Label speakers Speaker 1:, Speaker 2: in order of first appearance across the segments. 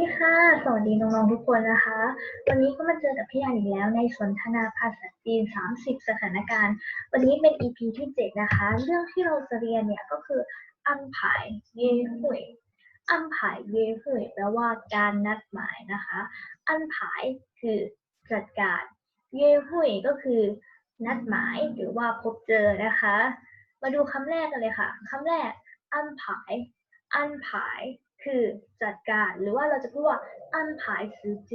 Speaker 1: ดีค่ะ สวัสดีน้องๆทุกคนนะคะ วันนี้ก็มาเจอกับพี่แอนอีกแล้วในสนทนาภาษาจีน 30 สถานการณ์ วันนี้เป็น EP ที่ 7 นะคะ เรื่องที่เราจะเรียนเนี่ยก็คืออันผายเย่หุยอันผายเย่หุยแปลว่าการนัดหมายนะคะ อันผายคือจัดการ เย่หุยก็คือ นัดหมายหรือว่าพบเจอนะคะ มาดูคำแรกกันเลยค่ะคำแรกอันผายอันผาย คือจัดการ หรือว่าเราจะพูดว่าอันผาย时间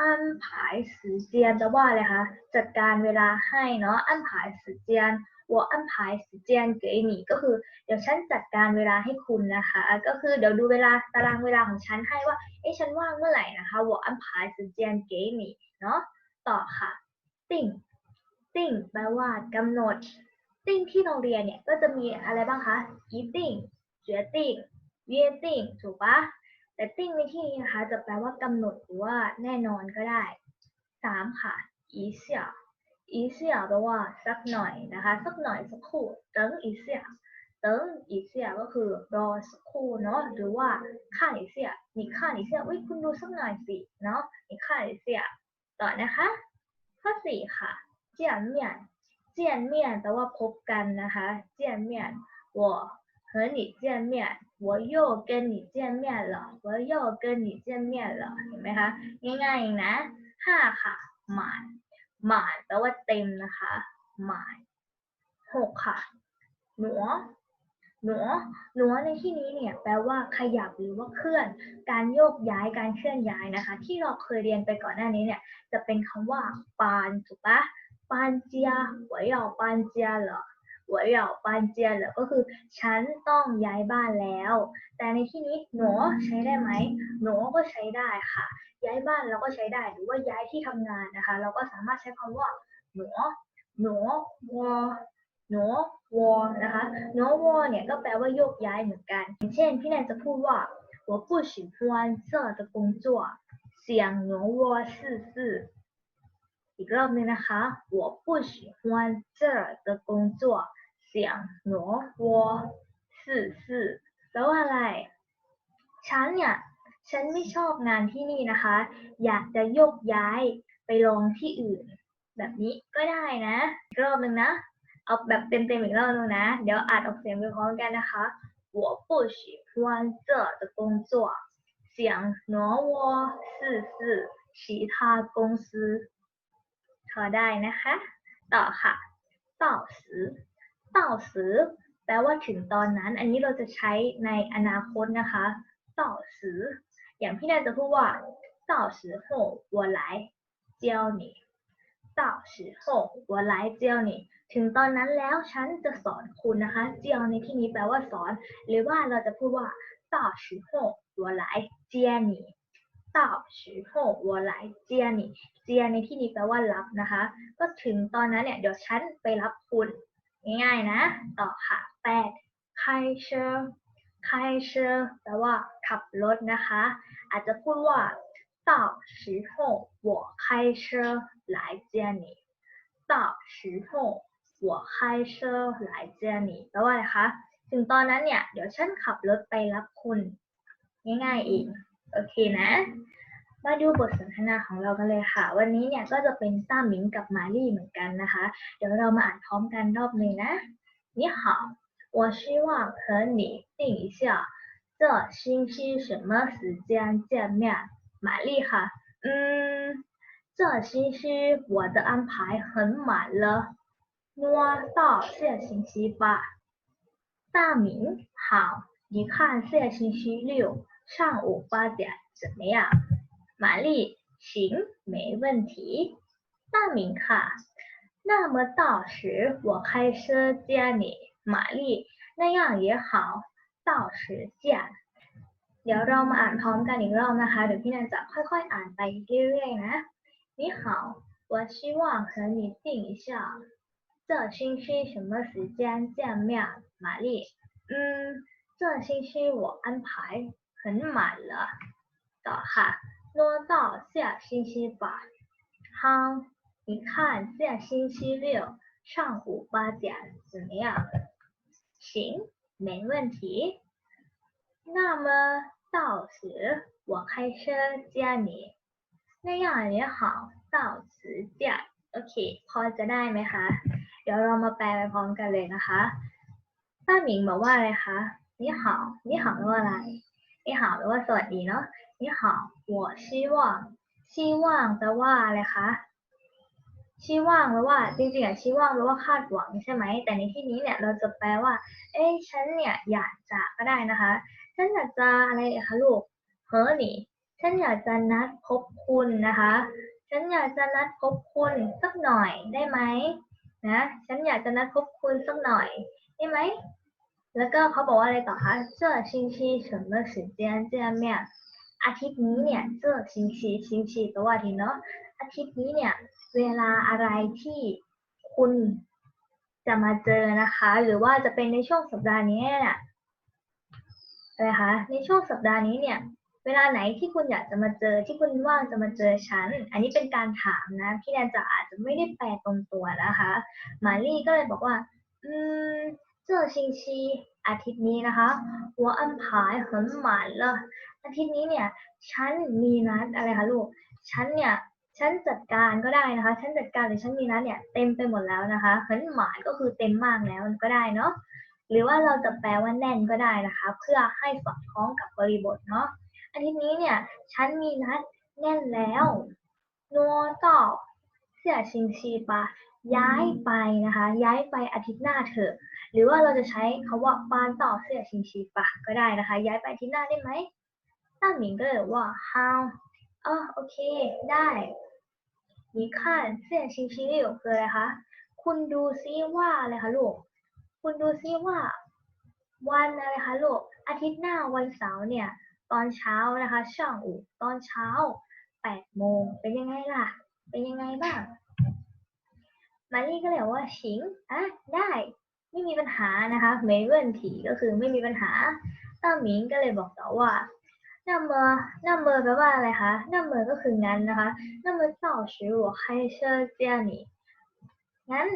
Speaker 1: อันผาย时间แปลว่าอะไรคะ จัดการเวลาให้เนาะ อันผาย时间我安排时间给你ก็คือ เดี๋ยวฉันจัดการเวลาให้คุณนะคะ ก็คือเดี๋ยวดูเวลาตารางเวลาของฉันให้ว่า เอ๊ะฉันว่างเมื่อไหร่นะคะ我安排时间给你เนาะ ต่อค่ะ ติ่ง ติ่งแปลว่ากำหนด ติ่งที่เราเรียนเนี่ยก็จะมีอะไรบ้างคะ一定决定 เย่ติ่งถูกปะแต่ติ่งในที่นี้นะคะจะแปลว่ากำหนดหรือว่าแน่นอนก็ได้สามค่ะ อีเสียอีเสียแปลว่าสักหน่อยนะคะ สักหน่อยสักครู่เติงอีเสียเติงอีเสียก็คือรอสักครู่เนาะหรือว่าข้าอีเสียนี่ข้าอีเสียอุ้ยคุณดูสักหน่อยสิเนาะนี่ข้าอีเสียต่อนะคะ ข้อสี่ค่ะ เจียนเมียน เจียนเมียนแปลว่าพบกันนะคะ เจียนเมียน我和你见面我又跟你见面了我又跟你见面了เห็นไหมคะ ง่ายๆเองนะห้าค่ะ หมาย หมายแปลว่าเต็มนะคะ หมายหกค่ะ หนัว หนัว หนัวในที่นี้เนี่ยแปลว่าขยับหรือว่าเคลื่อน การโยกย้าย การเคลื่อนย้ายนะคะ ที่เราเคยเรียนไปก่อนหน้านี้เนี่ย จะเป็นคำว่าปานถูกปะปานเจีย 我要搬家了我要搬家了ก็คือ ฉันต้องย้ายบ้านแล้ว แต่ในที่นี้หนูใช้ได้ไหมหนูก็ใช้ได้ค่ะ ย้ายบ้านเราก็ใช้ได้ หรือว่าย้ายที่ทำงานนะคะ เราก็สามารถใช้คำว่าหนูหนูวอหนูวอนะคะหนูวอเนี่ยก็แปลว่าโยกย้ายเหมือนกันอย่างเช่น พี่แนนจะพูดว่า我不喜欢这的工作想挪窝试试 อีกรอบหนึงนะคะ我不喜欢这的工作想挪窝试试แปลว่าอะไร ฉันเนี่ย ฉันไม่ชอบงานที่นี่นะคะ อยากจะโยกย้ายไปลองที่อื่น แบบนี้ก็ได้นะ อีกรอบหนึ่งนะ เอาแบบเต็มๆอีกรอบหนึงนะ เดี๋ยวอ่านออกเสียงไปพร้อมกันนะคะ我不喜欢这的工作想挪窝试试其他公司 พอได้นะคะ ต่อค่ะต่อสือต่อสือแปลว่าถึงตอนนั้น อันนี้เราจะใช้ในอนาคตนะคะ ต่อสืออย่างพี่นาจะพูดว่าต่อสือโหวัวไหลเจียวหนีต่อสือโหวัวไหลเจียวหนีถึงตอนนั้นแล้วฉันจะสอนคุณนะคะ เจียวในที่นี้แปลว่าสอน หรือว่าเราจะพูดว่าต่อสือโหวัวไหลเจียหนี ต่อชิโฮวัวไหลเจียนี่เจียในที่นี้แปลว่ารับนะคะ ก็ถึงตอนนั้นเนี่ยเดี๋ยวฉันไปรับคุณ ง่ายๆนะ ต่อค่ะแปดใครเชอร์ใครเชอร์แปลว่าขับรถนะคะ อาจจะพูดว่าต่อชิโฮวัวใครเชอร์ไหลเจียนี่ต่อชิโฮวัวใครเชอร์ไหลเจียนี่แปลว่าอะไรคะ ถึงตอนนั้นเนี่ยเดี๋ยวฉันขับรถไปรับคุณ ง่ายๆเอง โอเคนะ มาดูบทสนทนาของเรากันเลยค่ะ วันนี้เนี่ยก็จะเป็นต้าหมิงกับมาลี่เหมือนกันนะคะ เดี๋ยวเรามาอ่านพร้อมกันรอบหนึ่งนะ你好我希望和你定一下这星期什么时间见面玛丽ค่ะ嗯这星期我的安排很满了挪到下星期吧大明好你看下星期六 上午八点怎么样玛丽，行，没问题。大明ค่ะ那么到时我开车接你，玛丽，那样也好，到时见。เดี๋ยวเรามาอ่านพร้อมกันอีกรอบนะคะ เดี๋ยวพี่นันจะค่อยๆ อ่านไปเรื่อยๆนะ你好我希望和你定一下这星期什么时间见面玛丽嗯这星期我安排 很满了ต่อค่ะ挪到下星期吧。好，你看下星期六上午八点怎么样？行，没问题。那么 到时我开车接你那样也好到时见โอเค พอจะได้ไหมคะ เดี๋ยวเรามาแปลไปพร้อมกันเลยนะคะต้าหมิงบอกว่าอะไรคะนี่好นี่好แปลว่าอะไร นี่หาแปลว่าสวัสดีเนาะนี่หาหัวชีว่างชีว่างแปลว่าอะไรคะชีว่างแปลว่าจริงๆอะชีว่างแปลว่าคาดหวังใช่ไหมแต่ในที่นี้เนี่ยเราจะแปลว่า เอ้ยฉันเนี่ยอยากจะก็ได้นะคะ ฉันอยากจะอะไรคะลูกเฮ้อนี่ฉันอยากจะนัดพบคุณนะคะ ฉันอยากจะนัดพบคุณสักหน่อยได้ไหมนะ ฉันอยากจะนัดพบคุณสักหน่อยได้ไหม แล้วก็เขาบอกว่าอะไรต่อคะ这星期什么时间见面อาทิตย์นี้เนี่ย这星期星期แปลว่าอาทิตย์เนาะ อาทิตย์นี้เนี่ย เวลาอะไรที่คุณจะมาเจอนะคะ หรือว่าจะเป็นในช่วงสัปดาห์นี้เนี่ยอะไรคะ ในช่วงสัปดาห์นี้เนี่ย เวลาไหนที่คุณอยากจะมาเจอที่คุณว่างจะมาเจอฉัน อันนี้เป็นการถามนะ พี่แนนจะอาจจะไม่ได้แปลตรงตัวนะคะ มารี่ก็เลยบอกว่า อืม 这星期อาทิตย์นี้นะคะ我安排很满了อาทิตย์นี้เนี่ย ฉันมีนัดอะไรคะลูก ฉันเนี่ย ฉันจัดการก็ได้นะคะ ฉันจัดการหรือฉันมีนัดเนี่ยเต็มไปหมดแล้วนะคะ很满ก็คือเต็มมากแล้วก็ได้เนาะ หรือว่าเราจะแปลว่าแน่นก็ได้นะคะ เพื่อให้สอดคล้องกับบริบทเนาะ อาทิตย์นี้เนี่ย ฉันมีนัดแน่นแล้วนัวต่อเสี่ยชิงชีปะย้ายไปนะคะ ย้ายไปอาทิตย์หน้าเถอะ ห รือว่าเราจะใช้คำว่าปานต่อเสี่ยชิงชีปะก็ได้นะคะ ย้ายไปทิตย์หน้าได้ไหมตั้งหมิงก็เลยว่า how อ๋อโอเค ได้你看เสี่ยชิงชีนี่คืออะไรคะ คุณดูซิว่าอะไรคะลูก คุณดูซิว่า วันอะไรคะลูก อาทิตย์หน้าวันเสาร์เนี่ย ตอนเช้านะคะช่างอูตอนเช้าแปดโมงเป็นยังไงล่ะ เป็นยังไงบ้าง มารี่ก็เลยว่าชิงอะได้ ไม่มีปัญหานะคะไม่เ问题ก็คือไม่มีปัญหาต้าหมิงก็เลยบอกต่อว่า那么那么แปลว่าอะไรคะ那么ก็คืองั้นนะคะ那么到时我开车接你งั้น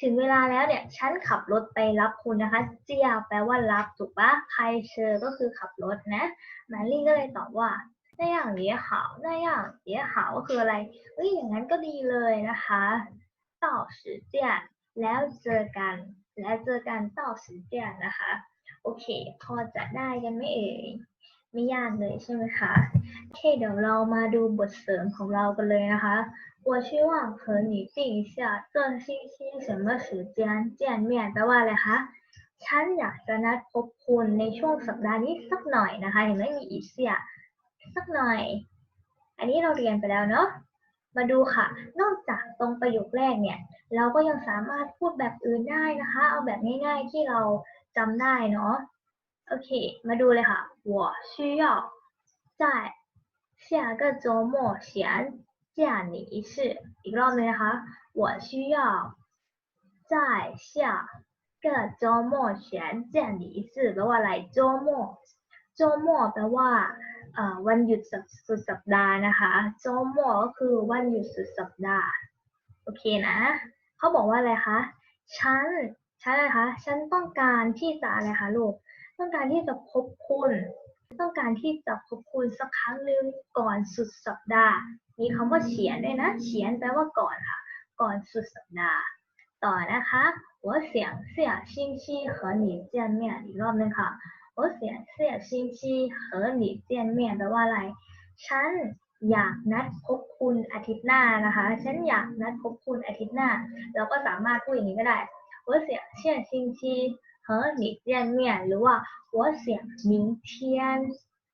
Speaker 1: ถึงเวลาแล้วเนี่ย ฉันขับรถไปรับคุณนะคะ เจียแปลว่ารับถูกปะใครเชอก็คือขับรถนะมารี่ก็เลยตอบว่า那样也好那样也好ก็คืออะไรเอ้ยอย่างนั้นก็ดีเลยนะคะต่อ时间 แล้วเจอกัน แล้วเจอกันต่อ时间นะคะ โอเค พอจะได้กันไหมเอ่ย ไม่ยากเลยใช่ไหมคะโอเค เดี๋ยวเรามาดูบทเสริมของเรากันเลยนะคะ我希望和你定一下这星期什么时间见面แปลว่าอะไรคะ ฉันอยากจะนัดพบคุณในช่วงสัปดาห์นี้สักหน่อยนะคะ เห็นไหมมีอีเสียสักหน่อย อันนี้เราเรียนไปแล้วเนาะ มาดูค่ะ นอกจากตรงประโยคแรกเนี่ย เราก็ยังสามารถพูดแบบอื่นได้นะคะ เอาแบบง่ายๆที่เราจำได้เนาะ โอเค มาดูเลยค่ะ我需要在下个周末前见你一次อีกรอบเลยนะคะ我需要在下个周末前见你一次แปลว่าอะไร周末周末แปลว่าเอ่อวันหยุดสุดสัปดาห์นะคะ周末ก็คือวันหยุดสุดสัปดาห์ โอเคนะ เขาบอกว่าอะไรคะ ฉัน ฉันอะไรคะ ฉันต้องการที่จะอะไรคะลูก ต้องการที่จะพบคุณ ต้องการที่จะพบคุณสักครั้งหนึ่งก่อนสุดสัปดาห์ มีคำว่าเขียนด้วยนะ เขียนแปลว่าก่อนค่ะ ก่อนสุดสัปดาห์ ต่อนะคะ我想下星期和你见面อีกรอบหนึงค่ะ我想下星期和你见面แปลว่าอะไร ฉัน อยากนัดพบคุณอาทิตย์หน้านะคะ ฉันอยากนัดพบคุณอาทิตย์หน้า เราก็สามารถพูดอย่างนี้ก็ได้我想下星期和你见面หรือว่า我想明天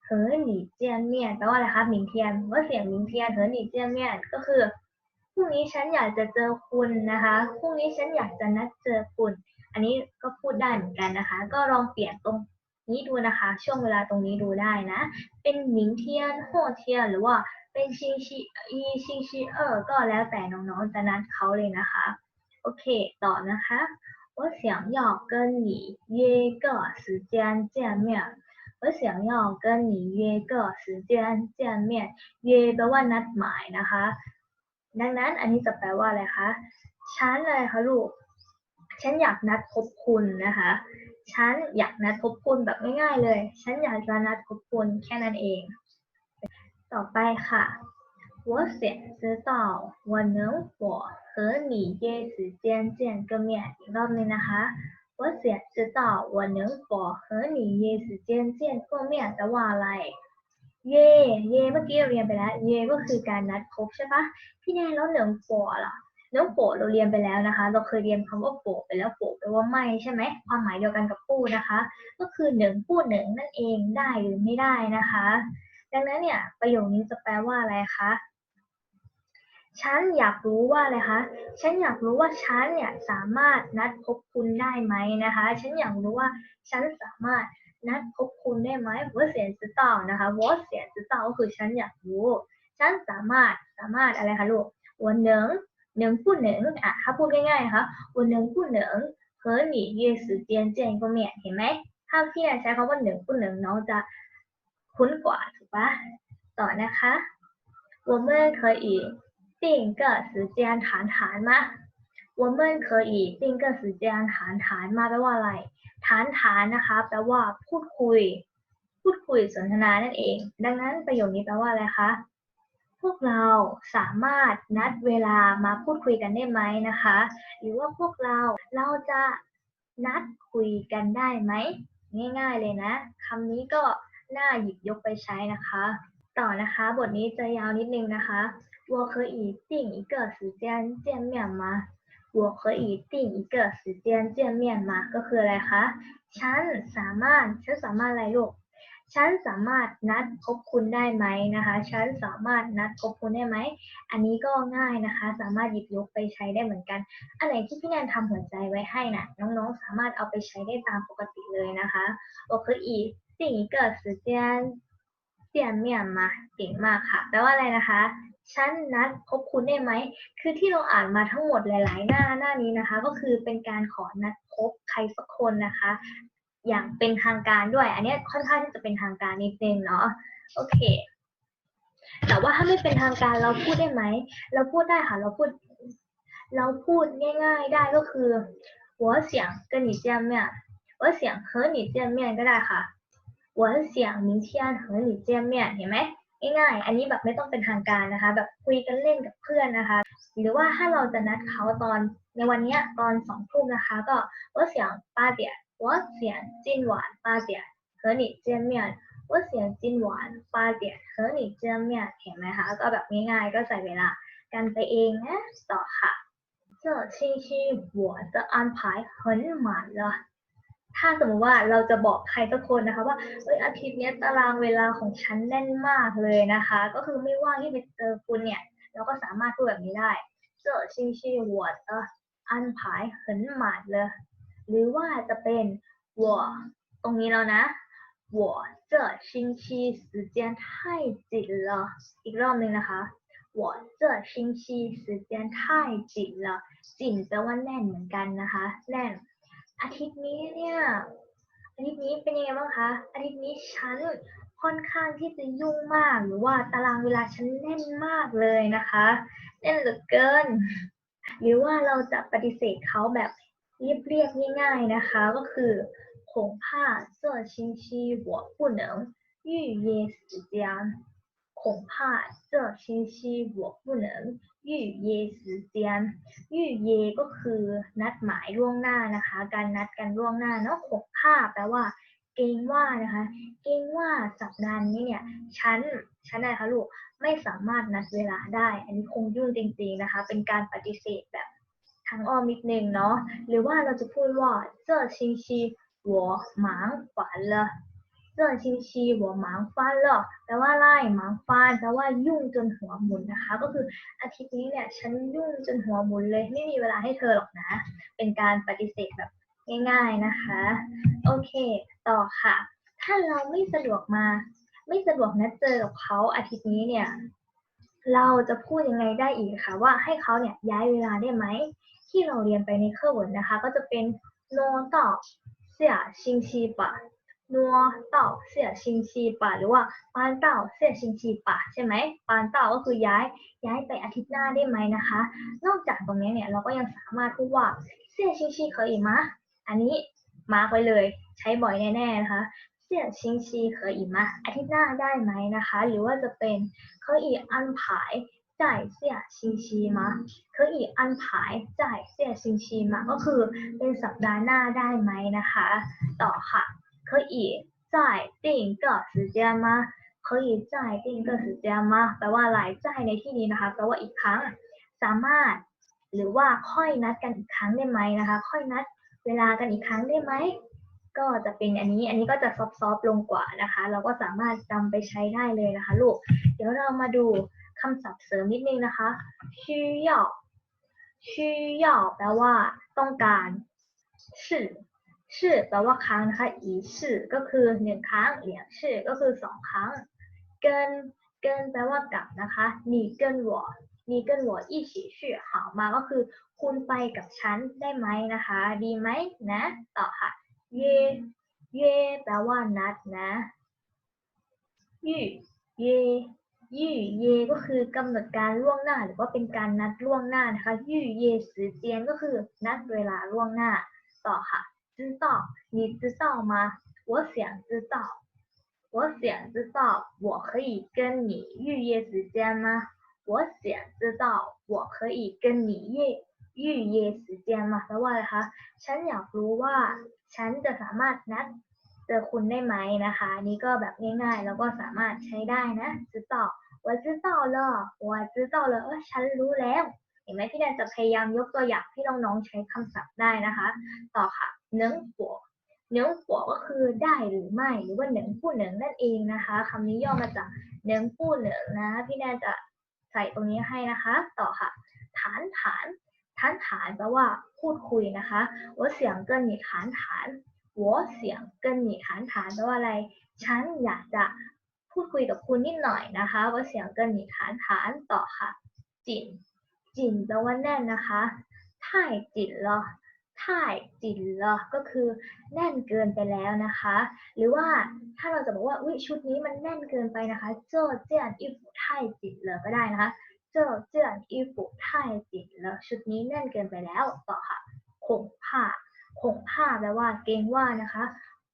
Speaker 1: 和你见面แปลว่าอะไรคะ明天我想明天和你见面ก็คือพรุ่งนี้ฉันอยากจะเจอคุณนะคะพรุ่งนี้ฉันอยากจะนัดเจอคุณ อันนี้ก็พูดได้เหมือนกันนะคะ ก็ลองเปลี่ยนตรง นี้ดูนะคะ ช่วงเวลาตรงนี้ดูได้นะ เป็น明天后天หรือว่าเป็น星期一星期二ก็แล้วแต่น้องๆจะนัดเขาเลยนะคะ โอเค ต่อนะคะ 我想要跟你约个时间见面我想要跟你约个时间见面约แปลว่านัดหมายนะคะ ดังนั้นอันนี้จะแปลว่าอะไรคะ ฉันอะไรคะลูก ฉันอยากนัดพบคุณนะคะ ฉ ฉันอยากนัดพบคุณแบบง่ายๆเลย ฉันอยากจะนัดพบคุณแค่นั้นเอง ต่อไปค่ะ我想知道我能否和你约时间见个面อีกรอบหนึงนะคะ我想知道我能否和你约时间见个面แปลว่าอะไร เย่เย่เมื่อกี้เราเรียนไปแล้ว เย่ก็คือการนัดพบใช่ปะพี่แนนแล้วเหนิงโปะล่ะ แล้วโปะเราเรียนไปแล้วนะคะ เราเคยเรียนคำว่าโปะไปแล้วโปะแปลว่าไม่ใช่ไหมความหมายเดียวกันกับปู้นะคะ ก็คือหนึ่งปู้หนึ่งนั่นเองได้หรือไม่ได้นะคะ ดังนั้นเนี่ยประโยคนี้จะแปลว่าอะไรคะฉันอยากรู้ว่าอะไรคะ ฉันอยากรู้ว่าฉันเนี่ยสามารถนัดพบคุณได้ไหมนะคะ ฉันอยากรู้ว่าฉันสามารถนัดพบคุณได้ไหมวอาเสียนจะตออนะคะวอาเสียนจะตออก็คือฉันอยากรู้ ฉันสามารถสามารถอะไรคะลูกวันหนึ่ง 能不能อ่ะถ้าพูดง่ายๆนะคะ我能不能和你约时间见个面เห็นไหมถ้าพี่แนนใช้คำว่าหนึ่งผู้หนึ่งน้องจะคุ้นกว่าถูกปะต่อนะคะ我们可以定个时间谈谈吗我们可以定个时间谈谈吗แปลว่าอะไร ฐานฐานนะคะแปลว่าพูดคุย พูดคุยสนทนานั่นเอง ดังนั้นประโยคนี้แปลว่าอะไรคะ พวกเราสามารถนัดเวลามาพูดคุยกันได้ไหมนะคะ หรือว่าพวกเราเราจะนัดคุยกันได้ไหม ง่ายๆเลยนะคำนี้ก็น่าหยิบยกไปใช้นะคะ ต่อนะคะ บทนี้จะยาวนิดนึงนะคะ我可以定一个时间见面吗我可以定一个时间见面吗ก็คืออะไรคะ ฉันสามารถ ฉันสามารถอะไรลูก ฉันสามารถนัดพบคุณได้ไหมนะคะ ฉันสามารถนัดพบคุณได้ไหม อันนี้ก็ง่ายนะคะ สามารถหยิบยกไปใช้ได้เหมือนกัน อันไหนที่พี่แนนทำหัวใจไว้ให้นะน้องๆ สามารถเอาไปใช้ได้ตามปกติเลยนะคะ我可以定一个时间见面吗เก่งมากค่ะ แปลว่าอะไรนะคะ ฉันนัดพบคุณได้ไหม คือที่เราอ่านมาทั้งหมดหลาย ๆ หน้าหน้านี้นะคะ ก็คือเป็นการขอนัดพบใครสักคนนะคะ อย่างเป็นทางการด้วย อันเนี้ยค่อนข้างที่จะเป็นทางการนิดนึงเนาะ โอเค แต่ว่าถ้าไม่เป็นทางการเราพูดได้ไหม เราพูดได้ค่ะ เราพูด เราพูดง่าย ๆ ได้ก็คือ我想跟你见面我想和你见面ก็ได้ค่ะ我想明天和你见面เห็นไหม ง่ายๆ อันนี้แบบไม่ต้องเป็นทางการนะคะ แบบคุยกันเล่นกับเพื่อนนะคะ หรือว่าถ้าเราจะนัดเขาตอนในวันเนี้ยตอนสองทุ่มนะคะ ก็我想八点 我想今晚八点和你见面我想今晚八点和你见面เห็นไหมคะ ก็แบบง่ายๆ ก็ใส่เวลากันไปเองนะ ต่อค่ะ这星期我的安排很满了ถ้าสมมติว่าเราจะบอกใครสักคนนะคะ ว่าเอ้ยอาทิตย์เนี้ยตารางเวลาของฉันแน่นมากเลยนะคะ ก็คือไม่ว่างที่ไปเจอคุณเนี่ย เราก็สามารถพูดแบบนี้ได้这星期我的安排很满了 หรือว่าจะเป็น我ตรงนี้แล้วนะ我这星期时间太紧了อีกรอบหนึ่งนะคะ我这星期时间太紧了紧แปลว่าแน่นเหมือนกันนะคะแน่นอาทิตย์นี้เนี่ยอาทิตย์นี้เป็นยังไงบ้างคะอาทิตย์นี้ฉันค่อนข้างที่จะยุ่งมากหรือว่าตารางเวลาฉันแน่นมากเลยนะคะแน่นเหลือเกิน หรือว่าเราจะปฏิเสธเขาแบบ เรียบๆง่ายๆนะคะ ก็คือ恐怕这星期我不能预约时间恐怕这星期我不能预约时间预约ก็คือนัดหมายล่วงหน้านะคะ การนัดกันล่วงหน้าเนาะขงผ้าแปลว่า เกรงว่านะคะ เกรงว่าสัปดาห์นี้เนี่ย ฉัน ฉันอะไรคะลูก ไม่สามารถนัดเวลาได้ อันนี้คงยุ่งจริงๆนะคะ เป็นการปฏิเสธแบบท างอ้อมนิดนึงเนาะ หรือว่าเราจะพูดว่า这星期我忙烦了这星期我忙翻了แปลว่าอะไร忙翻แปลว่ายุ่งจนหัวหมุนนะคะ ก็คืออาทิตย์นี้เนี่ย ฉันยุ่งจนหัวหมุนเลย ไม่มีเวลาให้เธอหรอกนะ เป็นการปฏิเสธแบบง่าย ๆนะคะ โอเค ต่อค่ะ ถ้าเราไม่สะดวกมา ไม่สะดวกนัดเจอกับเขาอาทิตย์นี้เนี่ย เราจะพูดยังไงได้อีกคะว่าให้เขาเนี่ยย้ายเวลาได้ไหม ที่เราเรียนไปในเครื่อวิร์นะคะ ก็จะเป็นโนต่อเสียชิงชีปะนัวเต่าเสียชิงชีปะหรือว่าปานเต่าเสียชิงชีปะใช่ไหมปานเต่าก็คือย้ายย้ายไปอาทิตย์หน้าได้ไหมนะคะ นอกจากตรงนี้เนี่ยเราก็ยังสามารถพูดว่าเสียชิงชีเคยมะอันนี้มาร์คไว้เลยใช้บ่อยแน่ๆนะคะเสียชิงชีเคยอีมาอาทิตย์หน้าได้ไหมนะคะ หรือว่าจะเป็นเคยอีอันผาย จ่ายเสี่ยชิงชีมาเคยอีอันผายจ่ายเสี่ยชิงชีมาก็คือเป็นสัปดาห์หน้าได้ไหมนะคะ ต่อค่ะเคยอีจ่ายติ่งก็时间吗可以จ่ายติ่งก็时间吗แปลว่าอะไรจ่ายในที่นี้นะคะแปลว่าอีกครั้ง สามารถ หรือว่าค่อยนัดกันอีกครั้งได้ไหมนะคะ ค่อยนัดเวลากันอีกครั้งได้ไหม ก็จะเป็นอันนี้ อันนี้ก็จะซอฟต์ๆลงกว่านะคะ เราก็สามารถจำไปใช้ได้เลยนะคะลูก เดี๋ยวเรามาดู คำศัพท์เสริมนิดนึงนะคะ需要需要แปลว่า ต้องการ是是แปลว่าครั้งนะคะอี是ก็คือหนึ่งครั้งเหลียง是ก็คือสองครั้ง เกินเกินแปลว่ากับนะคะ你跟我你跟我一起去好吗ก็คือ คุณไปกับฉันได้ไหมนะคะ ดีไหมนะ ต่อค่ะ เย่เย่แปลว่านัดนะยี่เย่ ยี่เย่ก็คือกำหนดการล่วงหน้า หรือว่าเป็นการนัดล่วงหน้านะคะยี่เย่时间ก็คือนัดเวลาล่วงหน้า ต่อค่ะ知道你知道吗我想知道我想知道我可以跟你预约时间吗我想知道我可以跟你约预约时间吗แปลว่าอะไรคะ ฉันอยากรู้ว่า ฉันจะสามารถนัดเจอคุณได้ไหมนะคะอันนี้ก็แบบง่ายๆ แล้วก็สามารถใช้ได้นะ知道 我知道了我知道了เออฉันรู้แล้ว เห็นไหมพี่แดนจะพยายามยกตัวอย่างให้น้องๆใช้คำศัพท์ได้นะคะ ต่อค่ะเนื้อหัวเนื้อหัวก็คือได้หรือไม่ หรือว่าเหนึ่งผู้เหนึ่งนั่นเองนะคะคำนี้ย่อมาจากเนื้อผู้เหนึ่งนะ พี่แดนจะใส่ตรงนี้ให้นะคะ ต่อค่ะ ฐานฐานฐานฐานแปลว่าพูดคุยนะคะ我想跟你谈谈我想跟你谈谈แปลว่าอะไร ฉันอยากจะ พูดคุยกับคุณนิดหน่อยนะคะว่าเสียงกันหนีฐานฐานต่อค่ะ จินจินแปลว่าแน่นนะคะท่ายจินเหรอท่ายจินเหรอก็คือแน่นเกินไปแล้วนะคะ หรือว่าถ้าเราจะบอกว่าอุ้ยชุดนี้มันแน่นเกินไปนะคะ เจ้าเจียนอีฝูถ่ายจินเหรอก็ได้นะคะ เจ้าเจียนอีฝูถ่ายจินเหรอชุดนี้แน่นเกินไปแล้วต่อค่ะคงผ้าคงผ้าแปลว่าเกรงว่านะคะ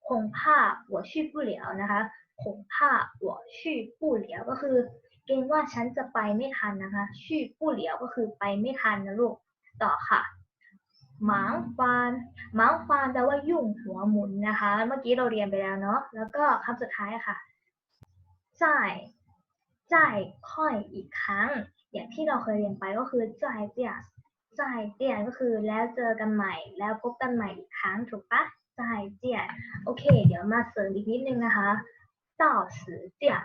Speaker 1: คงผ้าหัวชื่ผู้เหลียวนะคะ ผงผ้าหัวชื่อผู้เหลียวก็คือ เกรงว่าฉันจะไปไม่ทันนะคะชื่อผู้เหลียวก็คือไปไม่ทันนะลูกต่อค่ะหมางฟานหมางฟานแปลว่ายุ่งหัวหมุนนะคะ เมื่อกี้เราเรียนไปแล้วเนาะแล้วก็คำสุดท้ายค่ะจ่ายจ่ายค่อยอีกครั้ง อย่างที่เราเคยเรียนไปก็คือจ่ายเจียสจ่ายเจียก็คือแล้วเจอกันใหม่ แล้วพบกันใหม่อีกครั้งถูกปะจ่ายเจียโอเค เดี๋ยวมาเสริมอีกนิดนึงนะคะ ต่อสือเจีย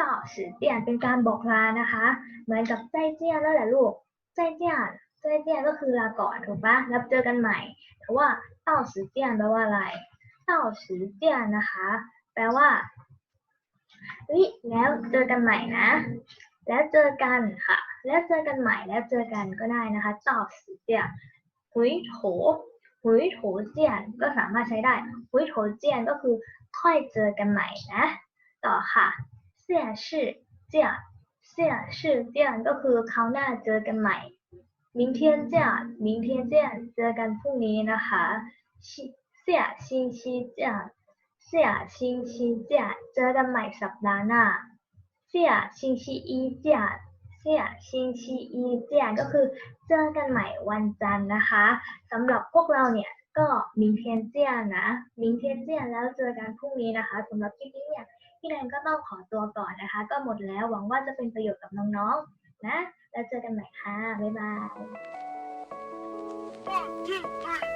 Speaker 1: ต่อสือเจียนเป็นการบอกลานะคะ เหมือนกับใจเจียนแล้วแหละลูกใจเจียนใจเจียนก็คือลาก่อนถูกปะแล้วเจอกันใหม่แต่ว่าต่อสือเจียนแปลว่าอะไรต่อสือเจียนนะคะ แปลว่าเฮ้ยแล้วเจอกันใหม่นะ แล้วเจอกันค่ะ แล้วเจอกันใหม่แล้วเจอกันก็ได้นะคะต่อสือเจียนหุยโถหุยโถเจียนก็สามารถใช้ได้หุยโถเจียนก็คือ ค่อยเจอกันใหม่นะ ต่อค่ะเสี่ยชื่อเจียเสี่ยชื่อเจียก็คือคราวหน้าเจอกันใหม่明天见明天见เจอกันพรุ่งนี้นะคะชิเสี่ยชิงชีเจียเสี่ยชิงชีเจียเจอกันใหม่สัปดาห์หน้าเสี่ยชิงชีอีเจียเสี่ยชิงชีอีเจียก็คือเจอกันใหม่วันจันทร์นะคะสำหรับพวกเราเนี่ย ก็มิงเทนเจียนะมิงเทนเจียแล้วเจอกันพรุ่งนี้นะคะสำหรับคลิปนี้เนี่ยพี่แดนก็ต้องขอตัวก่อนนะคะ ก็หมดแล้วหวังว่าจะเป็นประโยชน์กับน้องๆนะ แล้วเจอกันใหม่ค่ะบ๊ายบาย